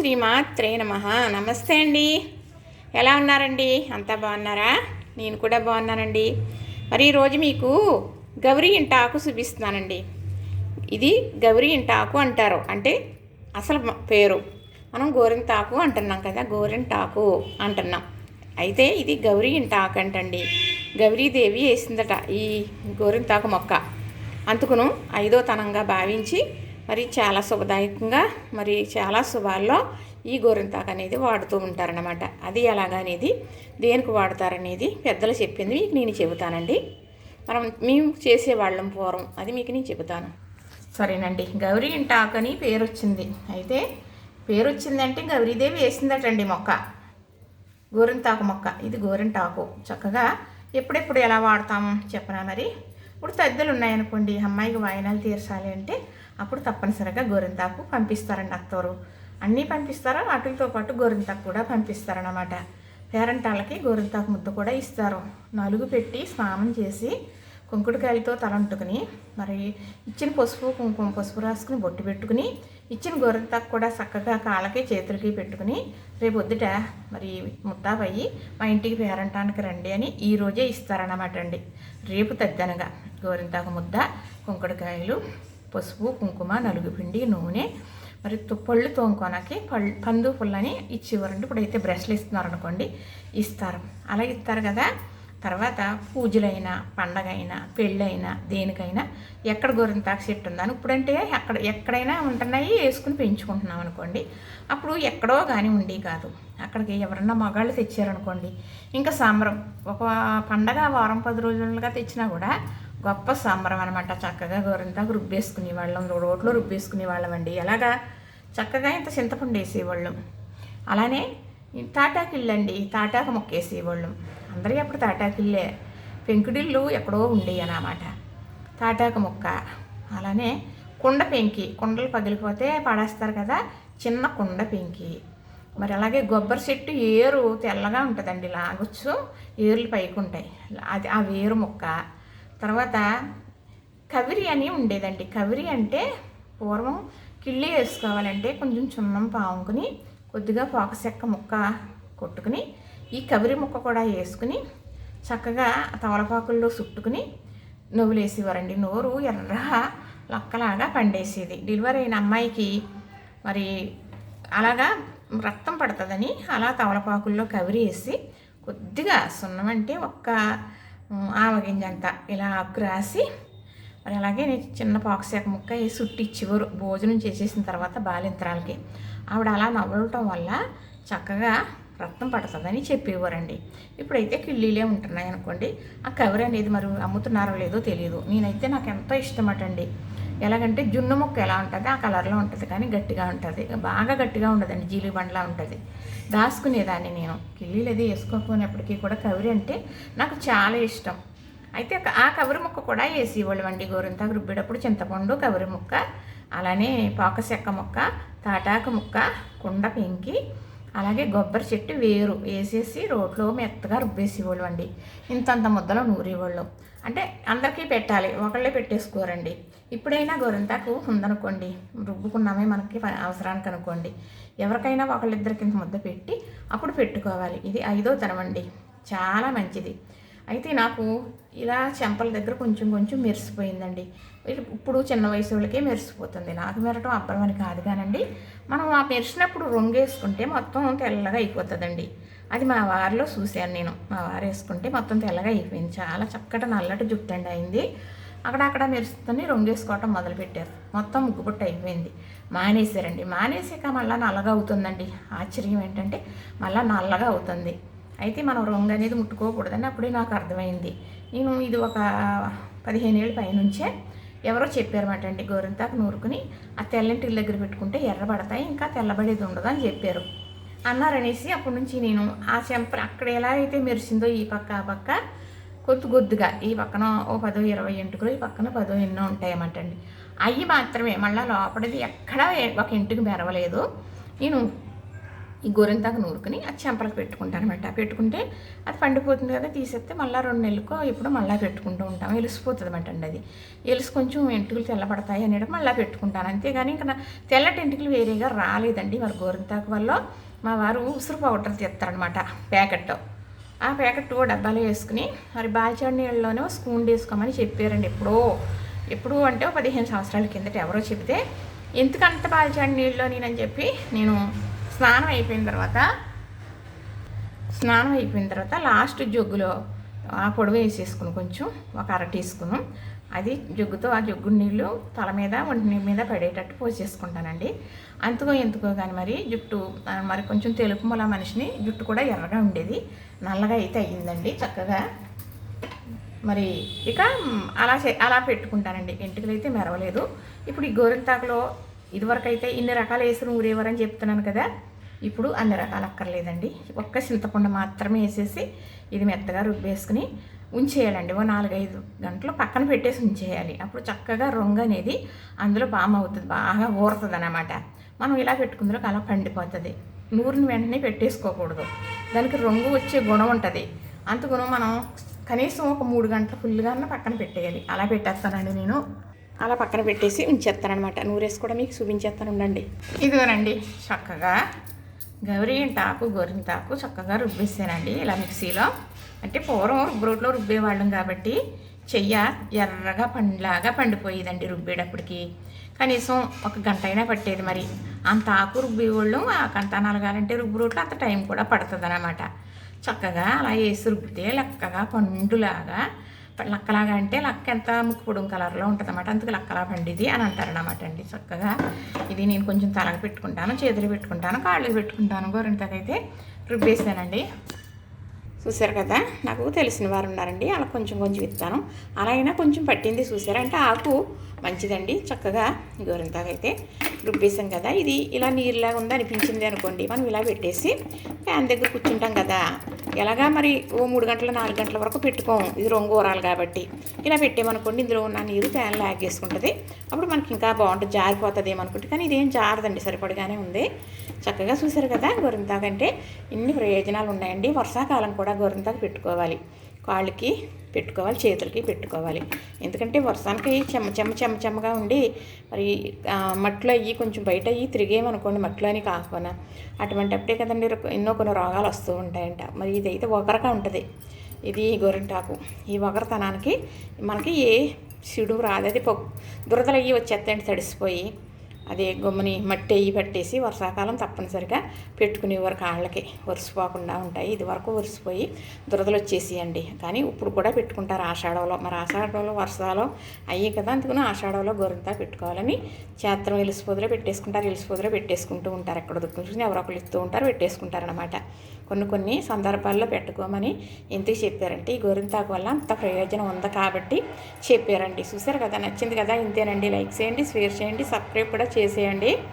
శ్రీమాత్రే నమ. నమస్తే అండి. ఎలా ఉన్నారండి? అంతా బాగున్నారా? నేను కూడా బాగున్నానండి. మరి ఈరోజు మీకు గౌరీ ఇంట ఆకు చూపిస్తున్నానండి. ఇది గౌరీ ఇంట ఆకు అంటారు. అంటే అసలు పేరు. మనం గోరింటాకు అంటున్నాం కదా గోరింటాకు అంటున్నాం. అయితే ఇది గౌరీ ఇంట ఆకు అంటండి. గౌరీదేవి వేసిందట ఈ గోరింటాకు మొక్క. అందుకును ఐదో తనంగా భావించి మరి చాలా శుభదాయకంగా మరి చాలా శుభాల్లో ఈ గోరింతాకు అనేది వాడుతూ ఉంటారనమాట అది ఎలాగనేది దేనికి వాడతారనేది పెద్దలు చెప్పింది మీకు నేను చెబుతానండి. మనం మేము చేసేవాళ్ళం పూర్వం అది మీకు నేను చెబుతాను. సరేనండి. గౌరీ ఇంటాకు అని పేరు వచ్చింది అయితే పేరు వచ్చిందంటే గౌరీదేవి వేసిందటండి మొక్క. గోరింతాకు మొక్క. ఇది గోరింటాకు. చక్కగా ఎప్పుడెప్పుడు ఎలా వాడతాము చెప్పనా మరి? ఇప్పుడు తద్దెలు ఉన్నాయనుకోండి అమ్మాయికి వాయినాలు తీర్చాలి అంటే అప్పుడు తప్పనిసరిగా గోరింతాకు పంపిస్తారండి అత్తోరు. అన్నీ పంపిస్తారు? వాటితో పాటు గోరింతాకు కూడా పంపిస్తారన్నమాట. పేరంటాళ్ళకి గోరింతాకు ముద్ద కూడా ఇస్తారు. నలుగు పెట్టి స్నానం చేసి కుంకుడుకాయలతో తలంటుకుని మరి ఇచ్చిన పసుపు కుంకుమ పసుపు రాసుకుని బొట్టు పెట్టుకుని ఇచ్చిన గొర్రెంతాకు కూడా చక్కగా కాళ్ళకి చేతులకి పెట్టుకుని రేపు పొద్దుట మరి ముత్తాబయ్యి మా ఇంటికి పేరంటానికి రండి అని ఈ రోజే ఇస్తారన్నమాట అండి. రేపు తద్దనగా గోరింతాకు ముద్ద కుంకుడుకాయలు పసుపు కుంకుమ నలుగు పిండి నూనె మరి తు- పళ్ళు తోముకోనకి పళ్ళు పందు పుల్లని ఇచ్చేవారండి ఇప్పుడైతే బ్రష్లు ఇస్తున్నారు అనుకోండి ఇస్తారు. అలా ఇస్తారు కదా. తర్వాత పూజలైనా పండగైనా పెళ్ళైనా దేనికైనా ఎక్కడ గోరింతాకు చెట్టు ఉందని ఇప్పుడంటే అక్కడ ఎక్కడైనా ఉంటున్నాయి వేసుకుని పెంచుకుంటున్నాం అనుకోండి. అప్పుడు ఎక్కడో కానీ ఉండి కాదు. అక్కడికి ఎవరన్నా మగాళ్ళు తెచ్చారనుకోండి. ఇంకా సంబరం. ఒక పండగ వారం పది రోజులుగా తెచ్చినా కూడా గొప్ప సంబరం అనమాట చక్కగా గోరింతాకు రుబ్బేసుకునే వాళ్ళం రోట్లో రుబ్బేసుకునే వాళ్ళం అండి. ఎలాగా? చక్కగా ఇంత చింతపండు వేసేవాళ్ళం. అలానే ఈ తాటాకిళ్ళు అండి తాటాకు మొక్క వేసేవాళ్ళం. అందరికీ అప్పుడు తాటాకిళ్ళే. పెంకుడిళ్ళు ఎక్కడో ఉండేవి అన్నమాట. తాటాకు మొక్క. అలానే కుండ పెంకి కుండలు పగిలిపోతే పడేస్తారు కదా చిన్న కుండ పెంకి. మరి అలాగే కొబ్బరి చెట్టు ఏరు తెల్లగా ఉంటుందండి లాగొచ్చు. ఏర్లు పైకి ఉంటాయి అది ఆ వేరు మొక్క. తర్వాత కవిరి అని ఉండేదండి. కవిరి అంటే పూర్వం కిళ్ళి వేసుకోవాలంటే కొంచెం చున్నం పాముకుని కొద్దిగా పోక చెక్క ముక్క కొట్టుకుని ఈ కవిరి ముక్క కూడా వేసుకుని చక్కగా తమలపాకుల్లో చుట్టుకుని నువ్వులు వేసేవారండి నోరు ఎర్ర లక్కలాగా పండేసేది. డెలివరీ అయిన అమ్మాయికి మరి అలాగా రక్తం పడుతుందని అలా తమలపాకుల్లో కవిరి వేసి కొద్దిగా సున్నం అంటే ఒక్క ఉమ్, ఇలా ఆకు రాసి మరి అలాగే నేను చిన్న పాక్సేక ముక్క వేసి సుట్టి చివరు భోజనం చేసేసిన తర్వాత బాలింతరాలకి. ఆవిడ అలా నవ్వటం వల్ల చక్కగా రక్తం పడుతుందని చెప్పేవారండి. ఇప్పుడైతే కిళ్ళీలే ఉంటున్నాయి అనుకోండి ఆ కవర్ అనేది మరి అమ్ముతున్నారో లేదో తెలియదు నేనైతే నాకు ఎంతో ఇష్టమటండి ఎలాగంటే జున్ను మొక్క ఎలా ఉంటుంది? ఆ కలర్లో ఉంటుంది కానీ గట్టిగా ఉంటుంది. బాగా గట్టిగా ఉండదండి జీలి బండ్లా ఉంటుంది. దాసుకునేదాన్ని నేను. కిళ్ళీలు అది వేసుకోకపోయినప్పటికీ కూడా కవరి అంటే నాకు చాలా ఇష్టం. అయితే ఆ కవరి ముక్క కూడా వేసేవాళ్ళు ఇవ్వాలి వండి గోరింతాకు రుబ్బేటప్పుడు చింతపండు కవరి ముక్క అలానే పాక చెక్క ముక్క తాటాకు ముక్క కుండ పెంకి అలాగే కొబ్బరి చెట్టు వేరు. వేసేసి రోట్లో మెత్తగా రుబ్బేసేవాళ్ళు అండి ఇంతంత ముద్దలో నూరేవాళ్ళు. అంటే అందరికీ పెట్టాలి. ఒకళ్ళే పెట్టేసుకోరండి. ఇప్పుడైనా గొరింతాకు ఉందనుకోండి. రుబ్బుకున్నామే మనకి అవసరానికి అనుకోండి ఎవరికైనా ఒకళ్ళిద్దరికి ఇంత ముద్ద పెట్టి అప్పుడు పెట్టుకోవాలి. ఇది ఐదో తరం అండి. చాలా మంచిది. అయితే నాకు ఇలా చెంపల దగ్గర కొంచెం కొంచెం మెరిసిపోయిందండి. ఇప్పుడు చిన్న వయసు వాళ్ళకే మెరిసిపోతుంది. నాకు మెరటం అబ్బరం కాదు కానండి. మనం ఆ మెరిసినప్పుడు రొంగేసుకుంటే మొత్తం తెల్లగా అయిపోతుందండి. అది మా వారిలో చూశాను నేను. మా వారు వేసుకుంటే మొత్తం తెల్లగా అయిపోయింది. చాలా చక్కటి నల్లటి జుట్టు అండి అయింది. అక్కడక్కడ మెరుస్తుంది రొంగేసుకోవటం మొదలుపెట్టారు. మొత్తం ముగ్గుపుట్ట అయిపోయింది. మానేశారండి. మానేసాక మళ్ళీ నల్లగా అవుతుందండి. ఆశ్చర్యం ఏంటంటే మళ్ళీ నల్లగా అవుతుంది. అయితే మనం రొంగ అనేది ముట్టుకోకూడదని అప్పుడే నాకు అర్థమైంది. నేను ఇది ఒక పదిహేను ఏళ్ళ పైనుంచే ఎవరో చెప్పారన్నమాట అండి గోరింతాకు నూరుకుని ఆ తెల్లంటి దగ్గర పెట్టుకుంటే ఎర్రబడతాయి ఇంకా తెల్లబడేది ఉండదు అని చెప్పారు. అన్నారనేసి అప్పటి నుంచి నేను ఆ చెంప అక్కడ ఎలా అయితే మెరిసిందో ఈ పక్క ఆ పక్క కొద్ది కొద్దిగా ఈ పక్కన ఓ పదో ఇరవై ఇంటుకులు ఈ పక్కన పదో ఎన్నో ఉంటాయన్నమాటండి అవి మాత్రమే మళ్ళీ లోపలిది ఎక్కడా ఒక ఇంటికి మెరవలేదు. నేను ఈ గోరింతాకు నూరుకుని అది చెంపలకు పెట్టుకుంటాను అనమాట పెట్టుకుంటే అది పండిపోతుంది కదా తీసేస్తే మళ్ళీ రెండు నెలలకు ఇప్పుడు మళ్ళీ పెట్టుకుంటూ ఉంటాం. ఎలిసిపోతుంది అనమాట అండి అది. ఎలిసి కొంచెం ఎంటుకలు తెల్లబడతాయి అనేది మళ్ళీ పెట్టుకుంటాను. అంతేగాని ఇంకా తెల్లటి ఎంటుకలు వేరేగా రాలేదండి మరి గోరింతాకు వల్ల. మా వారు ఉసురు పౌడర్ తెస్తారనమాట ప్యాకెట్ ఆ ప్యాకెట్ డబ్బాలో వేసుకుని మరి బాల్చాడు నీళ్ళలోనే స్పూన్ వేసుకోమని చెప్పారండి ఎప్పుడో. ఎప్పుడు అంటే పదిహేను సంవత్సరాల కిందట ఎవరో చెబితే ఎందుకంత బాల్చాడు నీళ్ళలో నేనని చెప్పి నేను స్నానం అయిపోయిన తర్వాత స్నానం అయిపోయిన తర్వాత లాస్ట్ జగ్గులో ఆ పొడవు వేసేసుకుని కొంచెం ఒక అర టీ స్పూను. అది జగ్గుతో ఆ జగ్గు నీళ్ళు తల మీద ఒంటి మీద పడేటట్టు పోసేసుకుంటానండి. అంతకో ఎందుకో కానీ మరి జుట్టు మరి కొంచెం తెలుపు మొల మనిషిని జుట్టు కూడా ఎర్రగా ఉండేది. నల్లగా అయితే అయ్యిందండి చక్కగా. మరి ఇక అలా అలా పెట్టుకుంటానండి. వెంట్రుకలు అయితే మెరవలేదు. ఇప్పుడు ఈ గోరింతాకులో ఇదివరకు అయితే ఇన్ని రకాలు వేసి ఊరేవారని చెప్తున్నాను కదా. ఇప్పుడు అన్ని రకాలు అక్కర్లేదండి. ఒక్క చింతపండు మాత్రమే వేసేసి ఇది మెత్తగా రుబ్బేసుకుని ఉంచేయాలండి. ఓ నాలుగైదు గంటలు పక్కన పెట్టేసి ఉంచేయాలి. అప్పుడు చక్కగా రొంగ అనేది అందులో బామ్ అవుతుంది. బాగా ఊరుతుంది అన్నమాట మనం ఇలా పెట్టుకుందులో అలా పండిపోతుంది. నూరుని వెంటనే పెట్టేసుకోకూడదు. దానికి రొంగు వచ్చే గుణం ఉంటుంది. అంత గుణం మనం కనీసం ఒక మూడు గంటలు ఫుల్గా పక్కన పెట్టేయాలి. అలా పెట్టేస్తానండి నేను. అలా పక్కన పెట్టేసి ఉంచేస్తానమాట నూరేసి కూడా మీకు చూపించేస్తాను ఉండండి. ఇదిగోనండి. చక్కగా గౌరీ టాకు గోరింటాకు చక్కగా రుబ్బేసానండి ఇలా మిక్సీలో. అంటే పూర్వం రుబ్బురోట్లో రుబ్బేవాళ్ళం కాబట్టి చెయ్య ఎర్రగా పండ్లాగా పండిపోయేదండి రుబ్బేటప్పటికి. కనీసం ఒక గంట అయినా పట్టేది మరి. అంత ఆకు రుబ్బేవాళ్ళు ఆ కంత నలగాలంటే రుబ్బు రోట్లో అంత టైం కూడా పడుతుంది అన్నమాట చక్కగా అలా వేసి రుబ్బితే లెక్కగా పండులాగా లక్కలాగా అంటే లక్క ఎంత ముక్కుపొడుం కలర్లో ఉంటుంది అనమాట అందుకు లక్కలా పండిది అని అంటారు అనమాట అండి చక్కగా. ఇది నేను కొంచెం తలకు పెట్టుకుంటాను చేతులు పెట్టుకుంటాను కాళ్ళు పెట్టుకుంటాను. గోరింతకైతే రుబ్బేసానండి. చూసారు కదా నాకు తెలిసిన వారు ఉన్నారండి. అలా కొంచెం కొంచెం ఇస్తాను. అలా అయినా కొంచెం పట్టింది చూసారంటే ఆకు మంచిదండి చక్కగా గోరింతాకైతే రుబ్బేసాం కదా. ఇది ఇలా నీరులాగా ఉంది అనిపించింది అనుకోండి మనం ఇలా పెట్టేసి ఫ్యాన్ దగ్గర కూర్చుంటాం కదా. ఎలాగా మరి ఓ మూడు గంటల నాలుగు గంటల వరకు పెట్టుకోము. ఇది రొంగు ఊరాలు కాబట్టి. ఇలా పెట్టేమనుకోండి ఇందులో ఉన్న నీరు ఫ్యాన్ లాగేసుకుంటుంది అప్పుడు మనకి ఇంకా బాగుంటుంది జారిపోతుంది ఏమనుకుంటే కానీ ఇదేం జారదండి సరిపడగానే ఉంది. చక్కగా చూసారు కదా గొరింతాకంటే ఇన్ని ప్రయోజనాలు ఉన్నాయండి వర్షాకాలం కూడా గొరింతాకు పెట్టుకోవాలి. కాళ్ళకి పెట్టుకోవాలి చేతులకి పెట్టుకోవాలి. ఎందుకంటే వర్షానికి చెమ్మ చెమ్మ చెమ్మ చెమ్మగా ఉండి మరి మట్లో అయ్యి కొంచెం బయట అయ్యి తిరిగేమనుకోండి మట్లో అని కాకపోయినా అటువంటి అప్పుడే కదండి ఎన్నో కొన్ని రోగాలు వస్తూ ఉంటాయంట. మరి ఇదైతే ఒకరగా ఉంటుంది. ఇది గోరింటాకు ఈ ఒకరితనానికి మనకి ఏ సిడు రాదు. అది పొ దురదలు అయ్యి వచ్చేస్తాయండి తడిసిపోయి. అదే గమ్ముని మట్టి అయ్యి పట్టేసి వర్షాకాలం తప్పనిసరిగా పెట్టుకునేవారు కాళ్ళకి. వరిసిపోకుండా ఉంటాయి. ఇది వరకు వరిసిపోయి దురదలు వచ్చేసేయండి. కానీ ఇప్పుడు కూడా పెట్టుకుంటారు ఆషాఢంలో. మరి ఆషాఢంలో వర్షాలు అయ్యి కదా అందుకని ఆషాఢంలో గొర్రెంతా పెట్టుకోవాలని చేత్రం ఎలిసిపోదులో పెట్టేసుకుంటారు. ఎలిసిపోదులో పెట్టేసుకుంటూ ఉంటారు. ఎక్కడ దుఃఖం ఎవరో ఒకరు ఇస్తూ ఉంటారు పెట్టేసుకుంటారు అనమాట కొన్ని కొన్ని సందర్భాల్లో పెట్టుకోమని ఎందుకు చెప్పారంటే ఈ గోరింతాకు వల్ల అంత ప్రయోజనం ఉంది కాబట్టి చెప్పారండి. చూసారు కదా? నచ్చింది కదా? ఇంతేనండి. లైక్ చేయండి షేర్ చేయండి సబ్స్క్రైబ్ కూడా చేసేయండి.